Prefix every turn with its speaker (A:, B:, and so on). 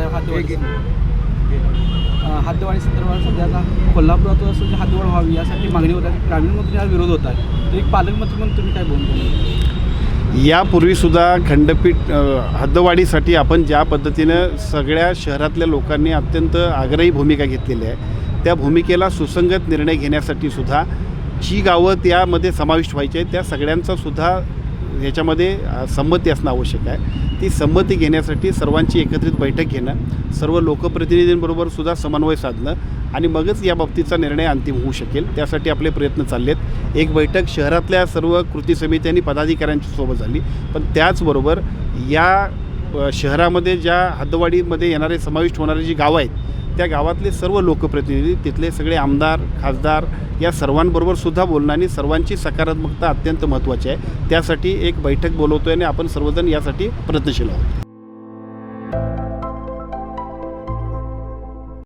A: बाळासाहेब हद्दवाडी अं, हद्दवाडी संदर्भात सध्या आता कोल्हापुरात असं जे हद्दवाढ व्हावी यासाठी मागणी होत आहे ग्रामीण मंत्री हा विरोध होत आहे तर एक पालकमंत्री म्हणून तुम्ही काय बोलतो
B: यापूर्वीसुद्धा खंडपीठ हद्दवाढीसाठी आपण ज्या पद्धतीनं सगळ्या शहरातल्या लोकांनी अत्यंत आग्रही भूमिका घेतलेली आहे त्या भूमिकेला सुसंगत निर्णय घेण्यासाठी सुद्धा जी गावं त्यामध्ये समाविष्ट व्हायची आहेत त्या सगळ्यांचा सुद्धा याच्यामध्ये संमती असणं आवश्यक आहे. ती संमती घेण्यासाठी सर्वांची एकत्रित बैठक घेणं सर्व लोकप्रतिनिधींबरोबर सुद्धा समन्वय साधणं आणि मगच या बाबतीचा निर्णय अंतिम होऊ शकेल. त्यासाठी आपले प्रयत्न चालले आहेत एक बैठक शहरातल्या सर्व कृती समिती आणि पदाधिकाऱ्यांच्या सोबत झाली. पण त्याचबरोबर या शहरामध्ये ज्या हद्दवाडीमध्ये येणारे समाविष्ट होणारे जी गावं आहेत त्या गावातले सर्व लोकप्रतिनिधी तिथले सगळे आमदार खासदार या सर्वांबरोबर सुद्धा बोलणं आणि सर्वांची सकारात्मकता अत्यंत महत्त्वाची आहे. त्यासाठी एक बैठक बोलवतो आहे आणि आपण सर्वजण यासाठी प्रयत्नशील आहोत.